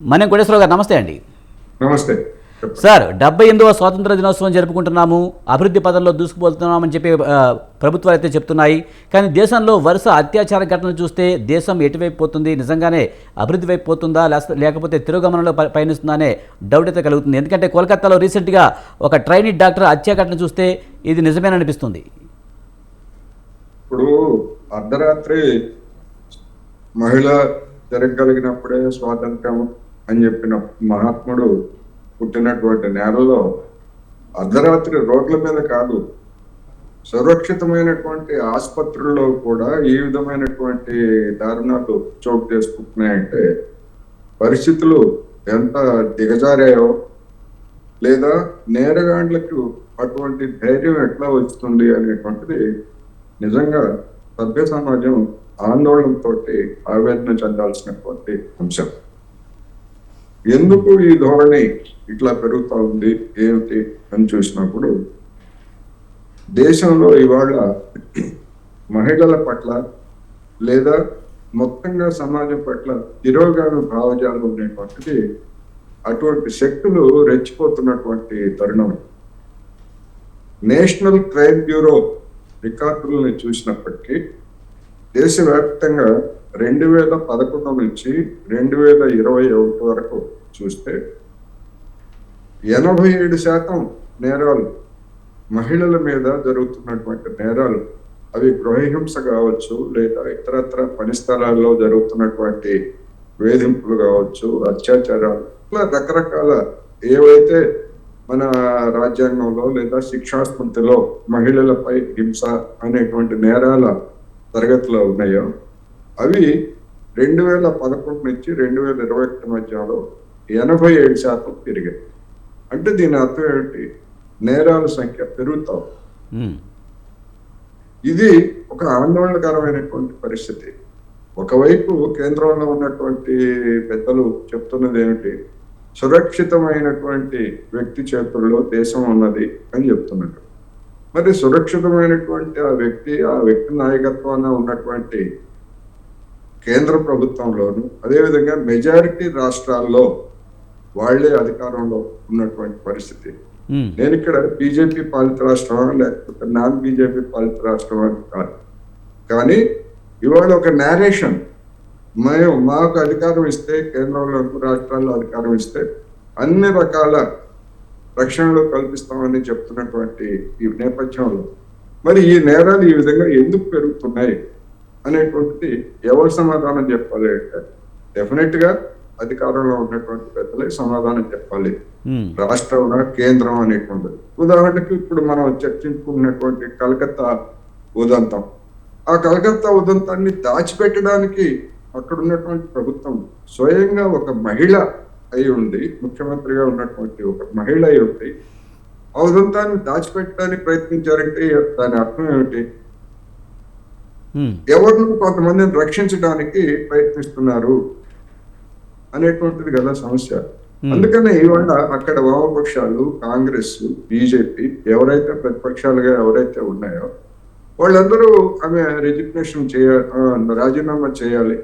మనం కోటేశ్వరరావు గారు నమస్తే అండి. నమస్తే. సార్ డెబ్బై ఎనిమిదవ స్వాతంత్ర దినోత్సవం జరుపుకుంటున్నాము అభివృద్ధి పదంలో దూసుకుపోతున్నామని చెప్పి ప్రభుత్వాలు అయితే చెప్తున్నాయి. కానీ దేశంలో వరుస అత్యాచార ఘటనలు చూస్తే దేశం ఎటువైపు పోతుంది నిజంగానే అభివృద్ధి వైపు పోతుందా లేక- లేకపోతే తిరోగమనంలో ప- పయనిస్తుందా అనే డౌట్ అయితే కలుగుతుంది. ఎందుకంటే కోల్కతాలో రీసెంట్గా ఒక ట్రైనీ డాక్టర్ హత్య ఘటన చూస్తే ఇది నిజమేననిపిస్తుంది ఇప్పుడు అర్ధరాత్రి మహిళ జరగగలిగినప్పుడే స్వాతంత్రం అని చెప్పిన మహాత్ముడు పుట్టినటువంటి నేలలో అర్ధరాత్రి రోడ్ల మీద కాదు సురక్షితమైనటువంటి ఆసుపత్రుల్లో కూడా ఈ విధమైనటువంటి దారుణాలు చోటు చేసుకుంటున్నాయంటే పరిస్థితులు ఎంత దిగజారాయో లేదా నేరగాండ్లకు అటువంటి ధైర్యం ఎట్లా వస్తుంది అనేటువంటిది నిజంగా సభ్య సమాజం ఆందోళనతోటి ఆవేదన చెందాల్సినటువంటి అంశం. ఎందుకు ఈ ధోరణి ఇట్లా పెరుగుతూ ఉంది? ఏమిటి అని చూసినప్పుడు దేశంలో ఇవాళ మహిళల పట్ల లేదా మొత్తంగా సమాజం పట్ల తిరోగామి భావజాలం ఉండేటువంటిది అటువంటి శక్తులు రెచ్చిపోతున్నటువంటి తరుణం. నేషనల్ క్రైమ్ బ్యూరో రికార్డులను చూసినప్పటికీ దేశవ్యాప్తంగా రెండు వేల పదకొండు నుంచి రెండు వేల ఇరవై ఒకటి వరకు చూస్తే ఎనభై ఏడు శాతం నేరాలు మహిళల మీద జరుగుతున్నటువంటి నేరాలు. అవి గృహహింస కావచ్చు లేదా ఇతరత్ర పని స్థలాల్లో జరుగుతున్నటువంటి వేధింపులు కావచ్చు అత్యాచారాలు. ఇట్లా రకరకాల ఏవైతే మన రాజ్యాంగంలో లేదా శిక్షాస్మృతిలో మహిళలపై హింస అనేటువంటి నేరాల తరగతిలో ఉన్నాయో అవి రెండు వేల పదకొండు నుంచి రెండు వేల ఇరవై ఒకటి మధ్యలో ఎనభై ఏడు శాతం పెరిగాయి. అంటే దీని అర్థం ఏమిటి? నేరాల సంఖ్య పెరుగుతా. ఇది ఒక ఆందోళనకరమైనటువంటి పరిస్థితి. ఒకవైపు కేంద్రంలో ఉన్నటువంటి పెద్దలు చెప్తున్నది ఏమిటి? సురక్షితమైనటువంటి వ్యక్తి చేతుల్లో దేశం ఉన్నది అని చెప్తున్నట్టు. మరి సురక్షితమైనటువంటి ఆ వ్యక్తి ఆ వ్యక్తి నాయకత్వాన ఉన్నటువంటి కేంద్ర ప్రభుత్వంలోను అదేవిధంగా మెజారిటీ రాష్ట్రాల్లో వాళ్ళే అధికారంలో ఉన్నటువంటి పరిస్థితి. నేను ఇక్కడ బీజేపీ పాలిత రాష్ట్రమా లేకపోతే నాన్ బీజేపీ పాలిత రాష్ట్రమా అని కాదు. కానీ ఇవాళ ఒక నేరేషన్ మేము మాకు అధికారం ఇస్తే కేంద్రంలో రాష్ట్రాల్లో అధికారం ఇస్తే అన్ని రకాల రక్షణలు కల్పిస్తామని చెప్తున్నటువంటి ఈ నేపథ్యంలో మరి ఈ నేరాలు ఈ విధంగా ఎందుకు పెరుగుతున్నాయి అనేటువంటిది ఎవరు సమాధానం చెప్పాలి అంటే డెఫినెట్గా అధికారంలో ఉన్నటువంటి పెద్దలే సమాధానం చెప్పాలి. రాష్ట్రం కేంద్రం అనేటువంటిది. ఉదాహరణకు ఇప్పుడు మనం చర్చించుకున్నటువంటి కలకత్తా ఉదంతం. ఆ కలకత్తా ఉదంతాన్ని దాచిపెట్టడానికి అక్కడ ఉన్నటువంటి ప్రభుత్వం స్వయంగా ఒక మహిళ అయి ఉండి ముఖ్యమంత్రిగా ఉన్నటువంటి ఒక మహిళ అయి ఉండి ఆ ఉదంతాన్ని దాచిపెట్టడానికి ప్రయత్నించారంటే దాని అర్థం ఏమిటి? ఎవరిని కొంతమందిని రక్షించడానికి ప్రయత్నిస్తున్నారు అనేటువంటిది కదా సమస్య. అందుకనే ఇవాళ అక్కడ వామపక్షాలు కాంగ్రెస్ బీజేపీ ఎవరైతే ప్రతిపక్షాలుగా ఎవరైతే ఉన్నాయో వాళ్ళందరూ ఆమె రిజిగ్నేషన్ చేయ ఆ, రాజీనామా చేయాలి.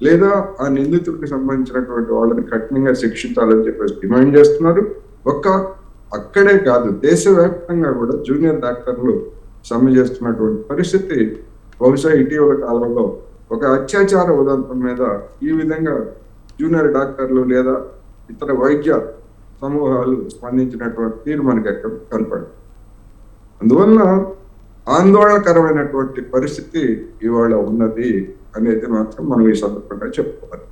లేదా ఆ నిందితుడికి సంబంధించినటువంటి వాళ్ళని కఠినంగా శిక్షించాలని చెప్పేసి డిమాండ్ చేస్తున్నారు. ఒక్క అక్కడే కాదు దేశవ్యాప్తంగా కూడా జూనియర్ డాక్టర్లు సమ్మె చేస్తున్నటువంటి పరిస్థితి బహుశా ఇటీవల కాలంలో ఒక అత్యాచార ఉదంతం మీద ఈ విధంగా జూనియర్ డాక్టర్లు లేదా ఇతర వైద్య సమూహాలు స్పందించినటువంటి తీరు మనకి ఎక్కడ కనపడదు. అందువల్ల ఆందోళనకరమైనటువంటి పరిస్థితి ఇవాళ ఉన్నది. అనేది మాత్రం మనం ఈ సందర్భంగా చెప్పుకోవాలి